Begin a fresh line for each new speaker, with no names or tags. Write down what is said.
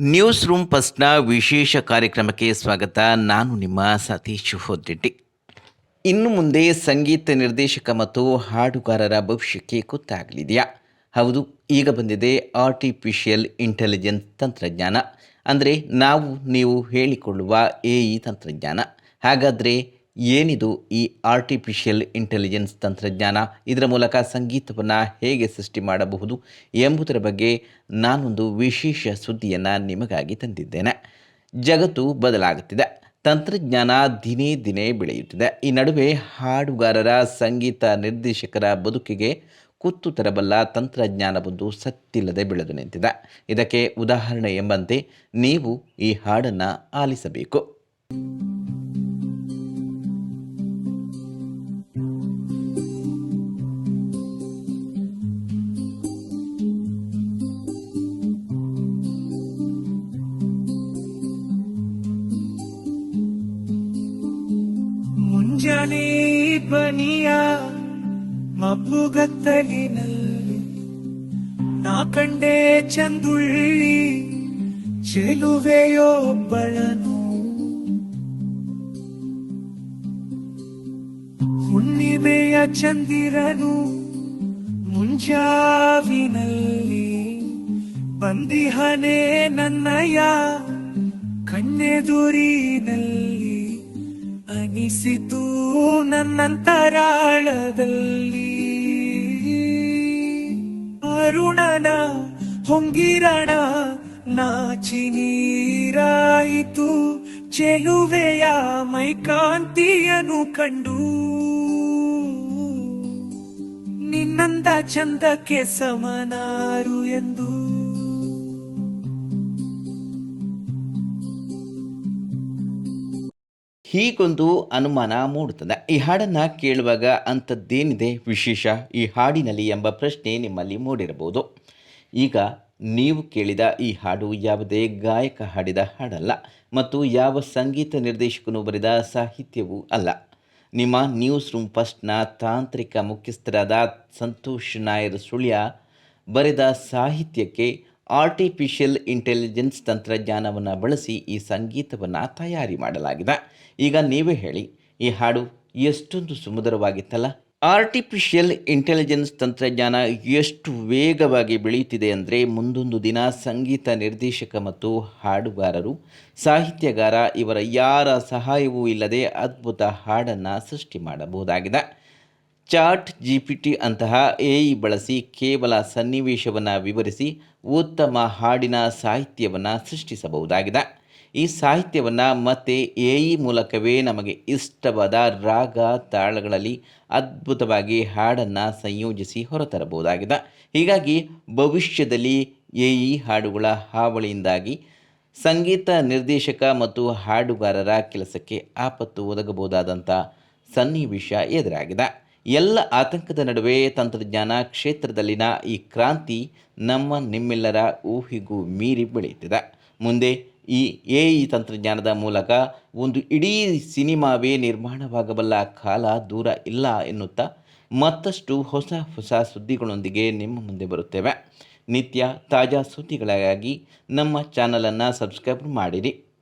News room ಫಸ್ಟ್ನ ವಿಶೇಷ ಕಾರ್ಯಕ್ರಮಕ್ಕೆ ಸ್ವಾಗತ. ನಾನು ನಿಮ್ಮ ಸತೀಶ್ ಹೊದ್ರೆಡ್ಡಿ. ಇನ್ನು ಮುಂದೆ ಸಂಗೀತ ನಿರ್ದೇಶಕ ಮತ್ತು ಹಾಡುಗಾರರ ಭವಿಷ್ಯಕ್ಕೆ ಗೊತ್ತಾಗಲಿದೆಯಾ? ಹೌದು, ಈಗ ಬಂದಿದೆ ಆರ್ಟಿಫಿಷಿಯಲ್ ಇಂಟೆಲಿಜೆನ್ಸ್ ತಂತ್ರಜ್ಞಾನ. ಅಂದರೆ ನಾವು, ನೀವು ಹೇಳಿಕೊಳ್ಳುವ ಎ ಇ ತಂತ್ರಜ್ಞಾನ. ಹಾಗಾದರೆ ಏನಿದು ಈ ಆರ್ಟಿಫಿಷಿಯಲ್ ಇಂಟೆಲಿಜೆನ್ಸ್ ತಂತ್ರಜ್ಞಾನ? ಇದರ ಮೂಲಕ ಸಂಗೀತವನ್ನು ಹೇಗೆ ಸೃಷ್ಟಿ ಮಾಡಬಹುದು ಎಂಬುದರ ಬಗ್ಗೆ ನಾನೊಂದು ವಿಶೇಷ ಸುದ್ದಿಯನ್ನು ನಿಮಗಾಗಿ ತಂದಿದ್ದೇನೆ. ಜಗತ್ತು ಬದಲಾಗುತ್ತಿದೆ. ತಂತ್ರಜ್ಞಾನ ದಿನೇ ದಿನೇ ಬೆಳೆಯುತ್ತಿದೆ. ಈ ನಡುವೆ ಹಾಡುಗಾರರ, ಸಂಗೀತ ನಿರ್ದೇಶಕರ ಬದುಕಿಗೆ ಕುತ್ತು ತರಬಲ್ಲ ತಂತ್ರಜ್ಞಾನವೊಂದು ಸತ್ತಿಲ್ಲದೆ ಬೆಳೆದು ನಿಂತಿದೆ. ಇದಕ್ಕೆ ಉದಾಹರಣೆ ಎಂಬಂತೆ ನೀವು ಈ ಹಾಡನ್ನು ಆಲಿಸಬೇಕು.
ಮುಂಜಾನೆ ಬನಿಯ ಮಬ್ಬುಗತ್ತಲಿನಲ್ಲಿ ನಾ ಕಂಡೆ ಚಂದುಳ್ಳಿ ಚೆಲುವೆಯೊಬ್ಬಳನು ಹುಣ್ಣಿಮೆಯ ಚಂದಿರನು ಮುಂಜಾವಿನಲ್ಲಿ. ಬಂದಿಹನೆ ನನ್ನಯ್ಯ ಕಣ್ಣೆದುರಿನಲ್ಲಿ. ಅನಿಸಿತು ನನ್ನಂತರಾಳದಲ್ಲಿ. ಅರುಣನ ಹೊಂಗಿರಣ ನಾಚಿ ನೀರಾಯಿತು. ಚೆಲುವೆಯ ಮೈಕಾಂತಿಯನು ಕಂಡು. ನಿನ್ನಂದ ಚಂದಕ್ಕೆ ಸಮನಾರು ಎಂದು.
ಹೀಗೊಂದು ಅನುಮಾನ ಮೂಡುತ್ತದೆ. ಈ ಹಾಡನ್ನು ಕೇಳುವಾಗ ಅಂಥದ್ದೇನಿದೆ ವಿಶೇಷ? ಈ ಹಾಡಿನಲ್ಲಿ ಎಂಬ ಪ್ರಶ್ನೆ ನಿಮ್ಮಲ್ಲಿ ಮೂಡಿರಬಹುದು. ಈಗ ನೀವು ಕೇಳಿದ ಈ ಹಾಡು ಯಾವುದೇ ಗಾಯಕ ಹಾಡಿದ ಹಾಡಲ್ಲ ಮತ್ತು ಯಾವ ಸಂಗೀತ ನಿರ್ದೇಶಕನು ಬರೆದ ಸಾಹಿತ್ಯವೂ ಅಲ್ಲ. ನಿಮ್ಮ ನ್ಯೂಸ್ ರೂಮ್ ಫಸ್ಟ್ನ ತಾಂತ್ರಿಕ ಮುಖ್ಯಸ್ಥರಾದ ಸಂತೋಷ್ ನಾಯರ್ ಸುಳ್ಯ ಬರೆದ ಸಾಹಿತ್ಯಕ್ಕೆ ಆರ್ಟಿಫಿಷಿಯಲ್ ಇಂಟೆಲಿಜೆನ್ಸ್ ತಂತ್ರಜ್ಞಾನವನ್ನು ಬಳಸಿ ಈ ಸಂಗೀತವನ್ನು ತಯಾರಿ ಮಾಡಲಾಗಿದೆ. ಈಗ ನೀವೇ ಹೇಳಿ, ಈ ಹಾಡು ಎಷ್ಟೊಂದು ಸುಮಧುರವಾಗಿತ್ತಲ್ಲ? ಆರ್ಟಿಫಿಷಿಯಲ್ ಇಂಟೆಲಿಜೆನ್ಸ್ ತಂತ್ರಜ್ಞಾನ ಎಷ್ಟು ವೇಗವಾಗಿ ಬೆಳೆಯುತ್ತಿದೆ ಅಂದರೆ ಮುಂದೊಂದು ದಿನ ಸಂಗೀತ ನಿರ್ದೇಶಕ ಮತ್ತು ಹಾಡುಗಾರರು, ಸಾಹಿತ್ಯಗಾರ ಇವರ ಯಾರ ಸಹಾಯವೂ ಇಲ್ಲದೆ ಅದ್ಭುತ ಹಾಡನ್ನು ಸೃಷ್ಟಿ ಮಾಡಬಹುದಾಗಿದೆ. ಚಾಟ್ ಜಿ ಪಿ ಟಿ ಅಂತಹ ಎ ಬಳಸಿ ಕೇವಲ ಸನ್ನಿವೇಶವನ್ನು ವಿವರಿಸಿ ಉತ್ತಮ ಹಾಡಿನ ಸಾಹಿತ್ಯವನ್ನು ಸೃಷ್ಟಿಸಬಹುದಾಗಿದೆ. ಈ ಸಾಹಿತ್ಯವನ್ನು ಮತ್ತೆ ಎ ಮೂಲಕವೇ ನಮಗೆ ಇಷ್ಟವಾದ ರಾಗ ತಾಳಗಳಲ್ಲಿ ಅದ್ಭುತವಾಗಿ ಹಾಡನ್ನು ಸಂಯೋಜಿಸಿ ಹೊರತರಬಹುದಾಗಿದೆ. ಹೀಗಾಗಿ ಭವಿಷ್ಯದಲ್ಲಿ ಎ ಹಾಡುಗಳ ಹಾವಳಿಯಿಂದಾಗಿ ಸಂಗೀತ ನಿರ್ದೇಶಕ ಮತ್ತು ಹಾಡುಗಾರರ ಕೆಲಸಕ್ಕೆ ಆಪತ್ತು ಒದಗಬಹುದಾದಂಥ ಸನ್ನಿವೇಶ ಎದುರಾಗಿದೆ. ಎಲ್ಲ ಆತಂಕದ ನಡುವೆ ತಂತ್ರಜ್ಞಾನ ಕ್ಷೇತ್ರದಲ್ಲಿನ ಈ ಕ್ರಾಂತಿ ನಮ್ಮ ನಿಮ್ಮೆಲ್ಲರ ಊಹಿಗೂ ಮೀರಿ ಬೆಳೆಯುತ್ತಿದೆ. ಮುಂದೆ ಈ ಎ ಇ ತಂತ್ರಜ್ಞಾನದ ಮೂಲಕ ಒಂದು ಇಡೀ ಸಿನಿಮಾವೇ ನಿರ್ಮಾಣವಾಗಬಲ್ಲ ಕಾಲ ದೂರ ಇಲ್ಲ ಎನ್ನುತ್ತಾ ಮತ್ತಷ್ಟು ಹೊಸ ಹೊಸ ಸುದ್ದಿಗಳೊಂದಿಗೆ ನಿಮ್ಮ ಮುಂದೆ ಬರುತ್ತೇವೆ. ನಿತ್ಯ ತಾಜಾ ಸುದ್ದಿಗಳಿಗಾಗಿ ನಮ್ಮ ಚಾನಲನ್ನು ಸಬ್ಸ್ಕ್ರೈಬ್ ಮಾಡಿರಿ.